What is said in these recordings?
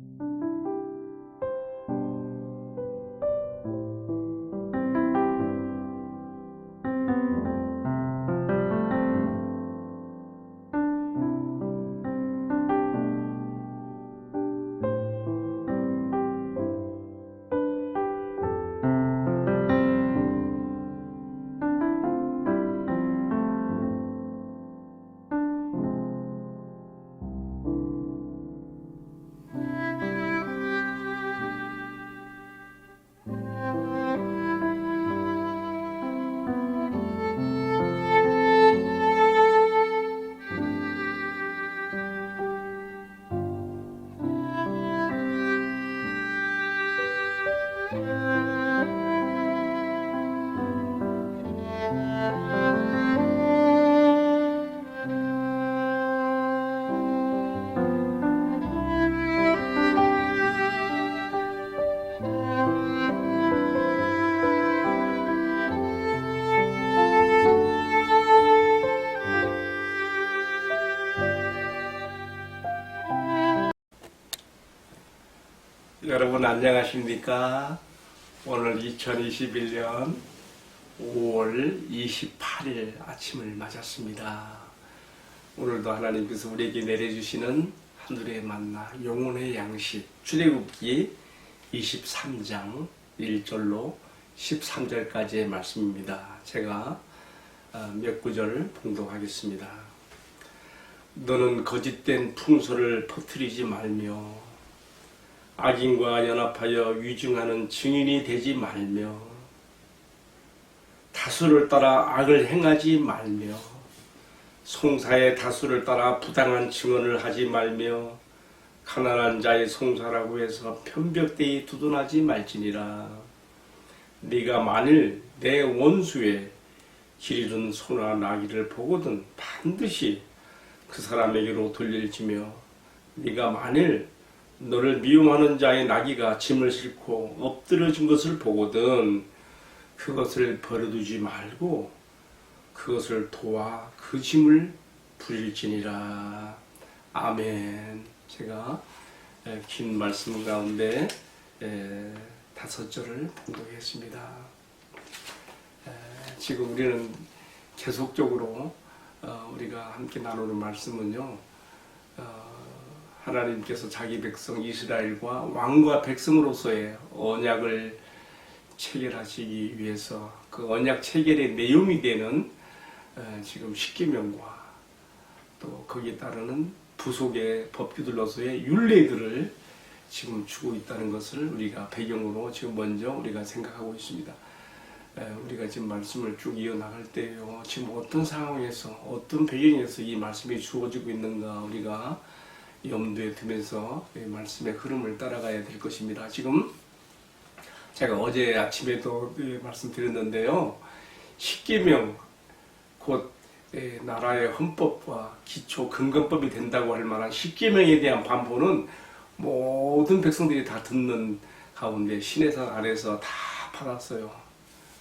여 안녕하십니까? 오늘 2021년 5월 28일 아침을 맞았습니다. 오늘도 하나님께서 우리에게 내려주시는 하늘의 만나 영혼의 양식 출애굽기 23장 1절로 13절까지의 말씀입니다. 제가 어, 몇 구절 봉독하겠습니다. 너는 거짓된 풍소를 퍼뜨리지 말며 악인과 연합하여 위증하는 증인이 되지 말며 다수를 따라 악을 행하지 말며 송사의 다수를 따라 부당한 증언을 하지 말며 가난한 자의 송사라고 해서 편벽되이 두둔하지 말지니라. 네가 만일 내 원수의 기르는 소나 나귀를 보거든 반드시 그 사람에게로 돌릴지며 네가 만일 너를 미움하는 자의 나귀가 짐을 싣고 엎드려진 것을 보거든 그것을 버려두지 말고 그것을 도와 그 짐을 부릴지니라. 아멘. 제가 에, 긴 말씀 가운데 에, 다섯 절을 봉독했습니다. 에, 지금 우리는 계속적으로 어, 우리가 함께 나누는 말씀은요 어, 하나님께서 자기 백성 이스라엘과 왕과 백성으로서의 언약을 체결하시기 위해서 그 언약 체결의 내용이 되는 어, 지금 십계명과 또 거기에 따르는 부속의 법규들로서의 윤례들을 지금 주고 있다는 것을 우리가 배경으로 지금 먼저 우리가 생각하고 있습니다. 에, 우리가 지금 말씀을 쭉 이어나갈 때요. 지금 어떤 상황에서 어떤 배경에서 이 말씀이 주어지고 있는가 우리가 염두에 두면서 이 말씀의 흐름을 따라가야 될 것입니다. 지금 제가 어제 아침에도 그 말씀드렸는데요. 십계명 곧 예, 나라의 헌법과 기초 근거법이 된다고 할 만한 십계명에 대한 반포는 모든 백성들이 다 듣는 가운데 신의 산 아래서 다 받았어요.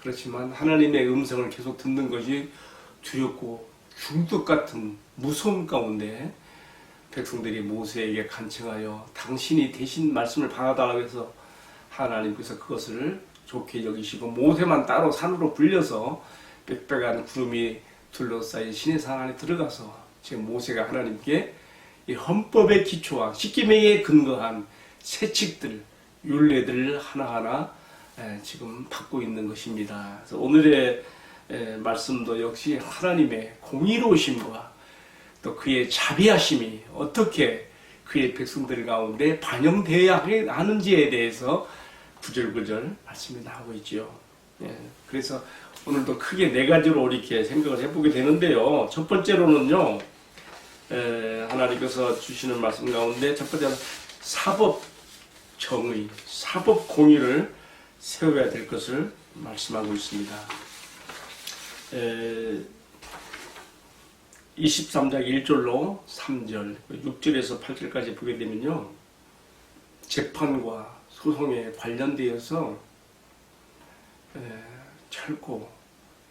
그렇지만 하나님의 음성을 계속 듣는 것이 두렵고 것 같은 무서움 가운데 백성들이 모세에게 간청하여 당신이 대신 말씀을 받아달라고 해서 하나님께서 그것을 좋게 여기시고 모세만 따로 산으로 불려서 빽빽한 구름이 둘러싸인 신의 산 안에 들어가서 지금 모세가 하나님께 이 헌법의 기초와 십계명에 근거한 세칙들, 율례들을 하나하나 에, 지금 받고 있는 것입니다. 오늘의 에, 말씀도 역시 하나님의 공의로우심과 또 그의 자비하심이 어떻게 그의 백성들 가운데 반영되어야 하는지에 대해서 구절구절 말씀이 나오고 있지요. 예, 그래서 오늘도 크게 네 가지로 이렇게 생각을 해보게 되는데요. 첫 번째로는요, 에, 하나님께서 주시는 말씀 가운데 첫 번째는 사법 정의, 사법 공의를 세워야 될 것을 말씀하고 있습니다. 에, 23장 1절로 3절, 6절에서 8절까지 보게 되면요. 재판과 소송에 관련되어서 에, 결코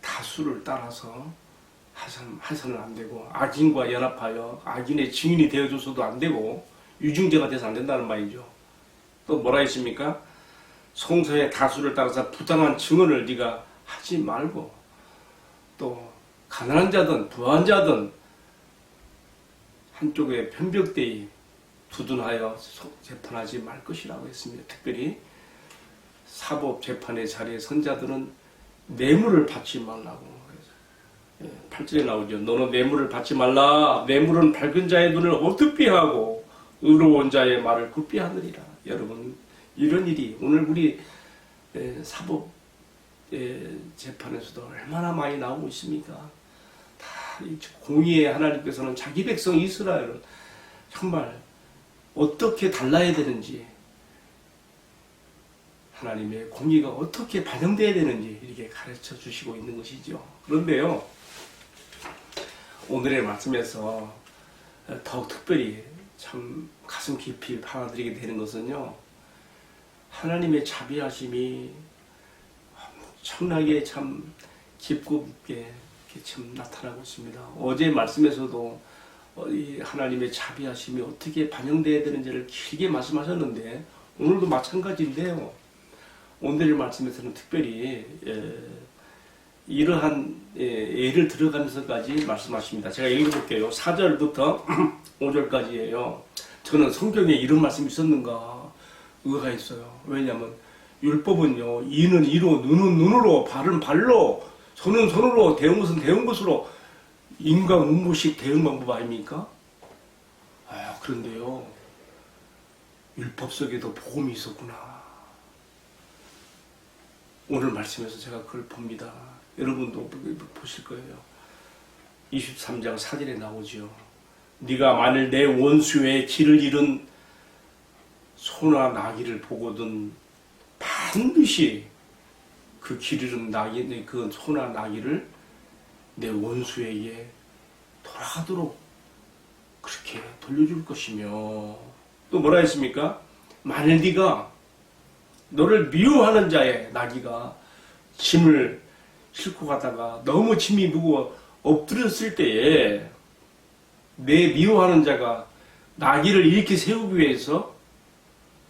다수를 따라서 하선, 하선은 안 되고 악인과 연합하여 악인의 증인이 되어줘서도 안 되고 유증제가 돼서 안 된다는 말이죠. 또 뭐라 했습니까? 송서의 다수를 따라서 부당한 증언을 네가 하지 말고 또 가난한 자든 부한 자든 한쪽에 편벽대에 두둔하여 소- 재판하지 말 것이라고 했습니다. 특별히 사법 재판의 자리에 선 자들은 뇌물을 받지 말라고 그래서 8절에 나오죠. 너는 뇌물을 받지 말라. 뇌물은 밝은 자의 눈을 어둡게 하고 의로운 자의 말을 굽게 하느니라. 여러분 이런 일이 오늘 우리 에, 사법 에, 재판에서도 얼마나 많이 나오고 있습니까? 공의의 하나님께서는 자기 백성 이스라엘을 정말 어떻게 달라야 되는지 하나님의 공의가 어떻게 반영돼야 되는지 이렇게 가르쳐 주시고 있는 것이죠. 그런데요, 오늘의 말씀에서 더욱 특별히 참 가슴 깊이 받아들이게 되는 것은요, 하나님의 자비하심이 엄청나게 참 깊고 깊게 이렇게 참 나타나고 있습니다. 어제 말씀에서도 어, 이 하나님의 자비하심이 어떻게 반영돼야 되는지를 길게 말씀하셨는데 오늘도 마찬가지인데요. 오늘의 말씀에서는 특별히 예, 이러한 예, 예를 들어가면서까지 말씀하십니다. 제가 읽어볼게요. 4절부터 5절까지예요. 저는 성경에 이런 말씀이 있었는가 의가 있어요. 왜냐하면 율법은요 이는 이로 눈은 눈으로 발은 발로 손은 손으로 대응 것은 대응 것으로 인간 운무식 대응 방법 아닙니까? 아 그런데요 율법 속에도 복음이 있었구나. 오늘 말씀에서 제가 그걸 봅니다. 여러분도 보실 거예요. 23장 4절에 나오죠. 네가 만일 내 원수의 길을 잃은 소나 나귀를 보거든 반드시 그길 잃은 나귀, 그 소나 나귀를 내 원수에게 돌아가도록 그렇게 돌려줄 것이며 또 뭐라 했습니까? 만일 네가 너를 미워하는 자의 나귀가 짐을 싣고 가다가 너무 짐이 무거워 엎드렸을 때에 내 미워하는 자가 나귀를 이렇게 세우기 위해서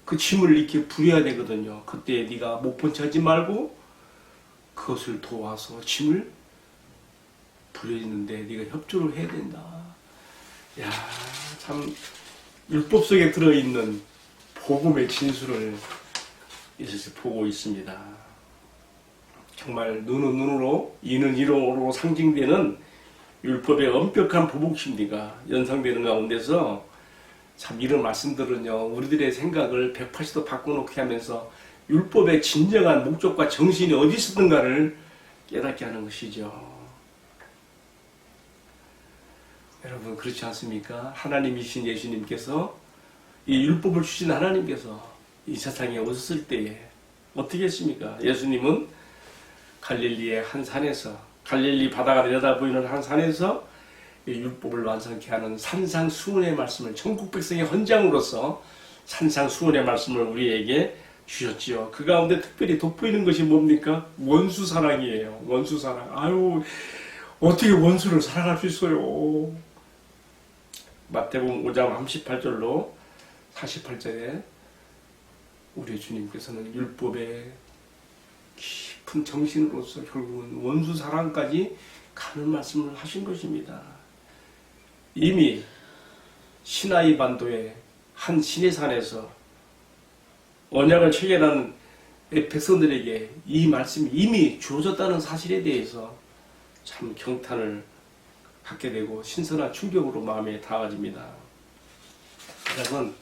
그 짐을 이렇게 부려야 되거든요. 그때 네가 못본척 하지 말고 그것을 도와서 짐을 부려지는데 네가 협조를 해야 된다. 야, 참 율법 속에 들어 있는 복음의 진수를 이제서 보고 있습니다. 정말 눈은 눈으로 이는 이로로 상징되는 율법의 엄격한 보복 심리가 연상되는 가운데서 참 이런 말씀들은요 우리들의 생각을 180도 바꿔놓게 하면서 율법의 진정한 목적과 정신이 어디 있었는가를 깨닫게 하는 것이죠. 여러분 그렇지 않습니까? 하나님이신 예수님께서 이 율법을 주신 하나님께서 이 세상에 오셨을 때에 어떻게 했습니까? 예수님은 갈릴리의 한 산에서 갈릴리 바다가 내려다 보이는 한 산에서 이 율법을 완성케 하는 산상수훈의 말씀을 천국 백성의 헌장으로서 산상수훈의 말씀을 우리에게 주셨지요. 그 가운데 특별히 돋보이는 것이 뭡니까? 원수 사랑이에요. 원수 사랑. 아유 어떻게 원수를 사랑할 수 있어요? 마태복음 5장 38절로 48절에 우리 주님께서는 율법의 깊은 정신으로서 결국은 원수 사랑까지 가는 말씀을 하신 것입니다. 이미 시나이 반도의 한 신의 산에서 언약을 체결하는 백성들에게 이 말씀이 이미 주어졌다는 사실에 대해서 참 경탄을 갖게 되고 신선한 충격으로 마음에 닿아집니다. 여러분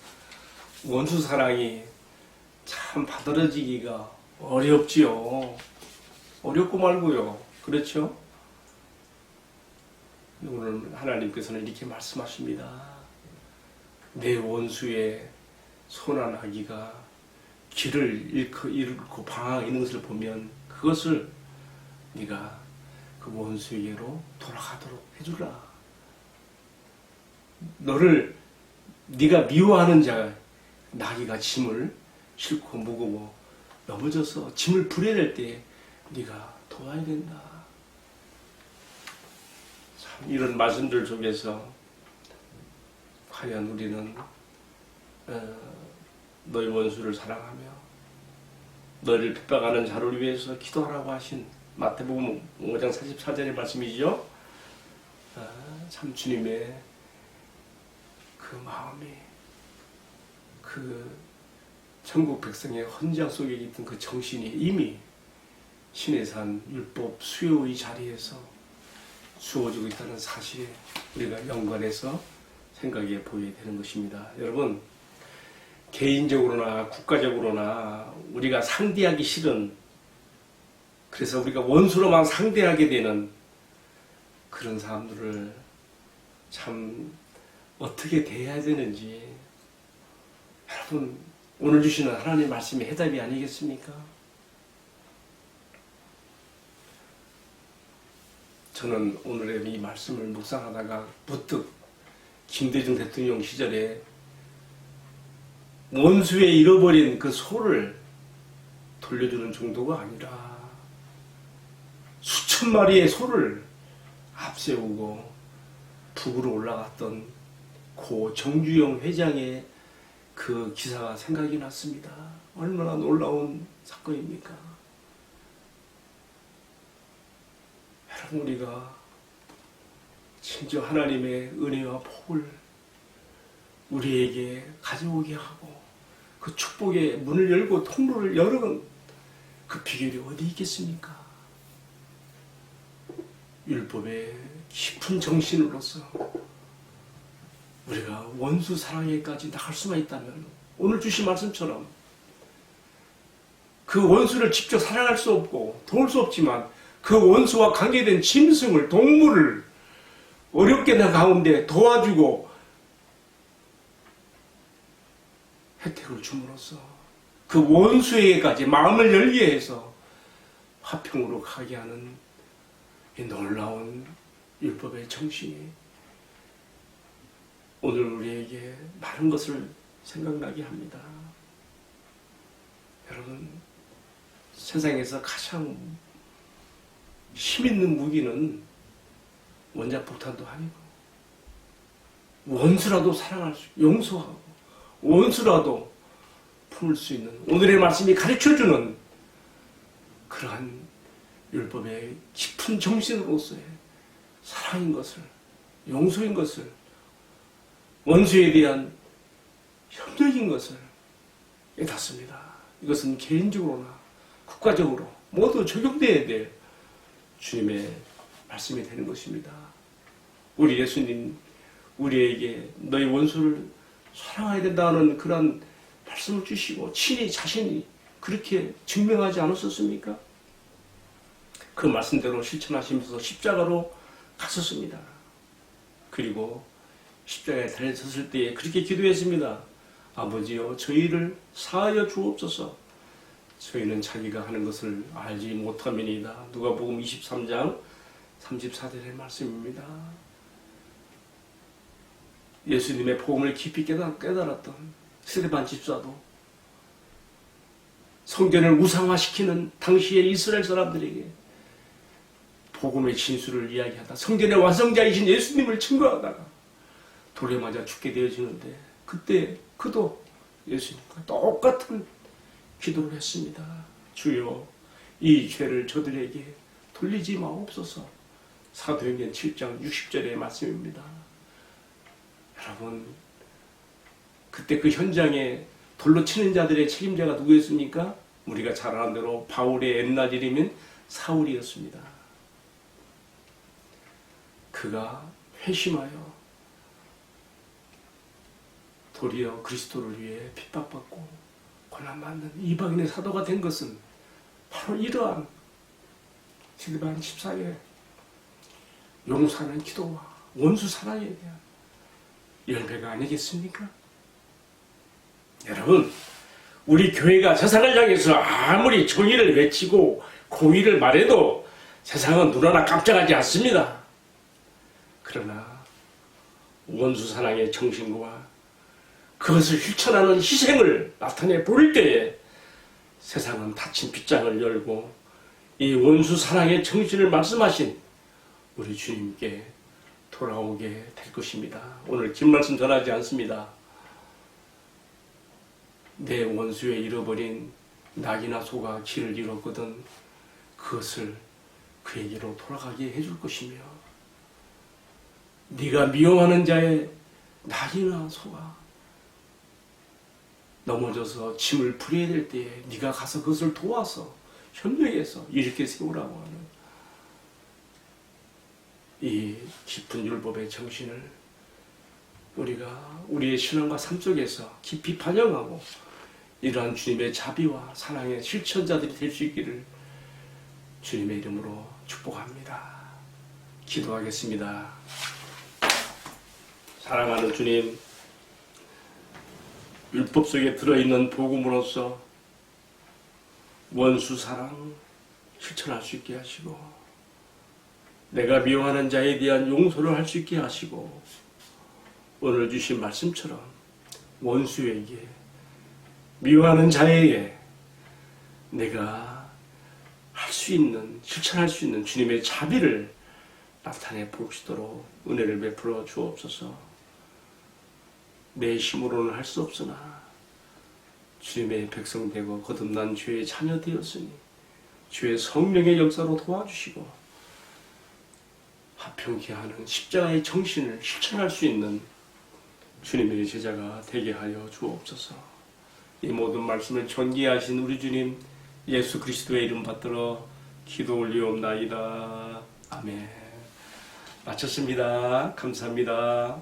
원수 사랑이 참 받아들여지기가 어렵지요. 어렵고 말고요. 그렇죠? 오늘 하나님께서는 이렇게 말씀하십니다. 내 원수의 손한 아기가 길을 잃고, 잃고 방황 있는 것을 보면 그것을 네가 그 원수에게로 돌아가도록 해주라. 너를 네가 미워하는 자 나귀가 짐을 싣고 무거워 넘어져서 짐을 될때 네가 도와야 된다. 참 이런 말씀들 속에서 과연 우리는 어, 너희 원수를 사랑하며 너희를 핍박하는 자를 위해서 기도하라고 하신 마태복음 5장 44절의 말씀이죠. 아, 참 주님의 그 마음이 그 천국 백성의 헌장 속에 있던 그 정신이 이미 신의 산 율법 수요의 자리에서 주어지고 있다는 사실에 우리가 연관해서 생각해 보여야 되는 것입니다. 여러분, 개인적으로나 국가적으로나 우리가 상대하기 싫은 그래서 우리가 원수로만 상대하게 되는 그런 사람들을 참 어떻게 대해야 되는지 여러분 오늘 주시는 하나님 말씀이 해답이 아니겠습니까? 저는 오늘의 이 말씀을 묵상하다가 부득 김대중 대통령 시절에 원수에 잃어버린 그 소를 돌려주는 정도가 아니라 수천 마리의 소를 앞세우고 북으로 올라갔던 고 정주영 회장의 그 기사가 생각이 났습니다. 얼마나 놀라운 사건입니까? 여러분 우리가 진짜 하나님의 은혜와 복을 우리에게 가져오게 하고 그 축복의 문을 열고 통로를 열은 그 비결이 어디 있겠습니까? 율법의 깊은 정신으로서 우리가 원수 사랑에까지 나갈 수만 있다면 오늘 주신 말씀처럼 그 원수를 직접 사랑할 수 없고 도울 수 없지만 그 원수와 관계된 짐승을 동물을 어렵게 나 가운데 도와주고 혜택을 줌으로써 그 원수에게까지 마음을 열게 해서 화평으로 가게 하는 이 놀라운 율법의 정신이 오늘 우리에게 많은 것을 생각나게 합니다. 여러분, 세상에서 가장 힘 있는 무기는 원자폭탄도 아니고 원수라도 사랑할 수, 용서하고 원수라도 품을 수 있는 오늘의 말씀이 가르쳐주는 그러한 율법의 깊은 정신으로서의 사랑인 것을 용서인 것을 원수에 대한 협력인 것을 깨닫습니다. 이것은 개인적으로나 국가적으로 모두 적용되어야 될 주님의 말씀이 되는 것입니다. 우리 예수님 우리에게 너희 원수를 사랑해야 된다는 그런 말씀을 주시고 친히 자신이 그렇게 증명하지 않았었습니까? 그 말씀대로 실천하시면서 십자가로 갔었습니다. 그리고 십자가에 달려섰을 때에 그렇게 기도했습니다. 아버지여 저희를 사하여 주옵소서. 저희는 자기가 하는 것을 알지 못함이니이다. 누가복음 23장 34절의 말씀입니다. 예수님의 복음을 깊이 깨달, 깨달았던 스테반 집사도 성전을 우상화시키는 당시의 이스라엘 사람들에게 복음의 진수를 이야기하다 성전의 완성자이신 예수님을 증거하다가 돌에 맞아 죽게 되어지는데 그때 그도 예수님과 똑같은 기도를 했습니다. 주여 이 죄를 저들에게 돌리지 마옵소서. 사도행전 7장 60절의 말씀입니다. 여러분 그때 그 현장에 돌로 치는 자들의 책임자가 누구였습니까? 우리가 잘 아는 대로 바울의 옛날 이름인 사울이었습니다. 그가 회심하여 도리어 그리스도를 위해 핍박받고 고난받는 이방인의 사도가 된 것은 바로 이러한 실반 14의 용서하는 기도와 원수 사랑에 대한 열매가 아니겠습니까? 여러분, 우리 교회가 세상을 향해서 아무리 정의를 외치고 공의를 말해도 세상은 눈 하나 깜짝하지 않습니다. 그러나 원수 사랑의 정신과 그것을 실천하는 희생을 나타내 보일 때에 세상은 닫힌 빗장을 열고 이 원수 사랑의 정신을 말씀하신 우리 주님께 돌아오게 될 것입니다. 오늘 긴 말씀 전하지 않습니다. 내 원수에 잃어버린 낙이나 소가 길을 잃었거든 그것을 그에게로 돌아가게 해줄 것이며 네가 미워하는 자의 낙이나 소가 넘어져서 짐을 풀어야 될 때에 네가 가서 그것을 도와서 협력해서 이렇게 세우라고 하는 이 깊은 율법의 정신을 우리가 우리의 신앙과 삶 속에서 깊이 반영하고 이러한 주님의 자비와 사랑의 실천자들이 될 수 있기를 주님의 이름으로 축복합니다. 기도하겠습니다. 사랑하는 주님, 율법 속에 들어있는 복음으로서 원수 사랑 실천할 수 있게 하시고 내가 미워하는 자에 대한 용서를 할 수 있게 하시고 오늘 주신 말씀처럼 원수에게 미워하는 자에게 내가 할 수 있는 실천할 수 있는 주님의 자비를 나타내 있도록 은혜를 베풀어 주옵소서. 내 힘으로는 할 수 없으나 주님의 백성 되고 거듭난 주의 자녀 되었으니 주의 성령의 역사로 도와주시고 화평케 하는 십자가의 정신을 실천할 수 있는 주님의 제자가 되게 하여 주옵소서. 이 모든 말씀을 전개하신 우리 주님 예수 그리스도의 이름 받들어 기도 올리옵나이다. 아멘. 마쳤습니다. 감사합니다.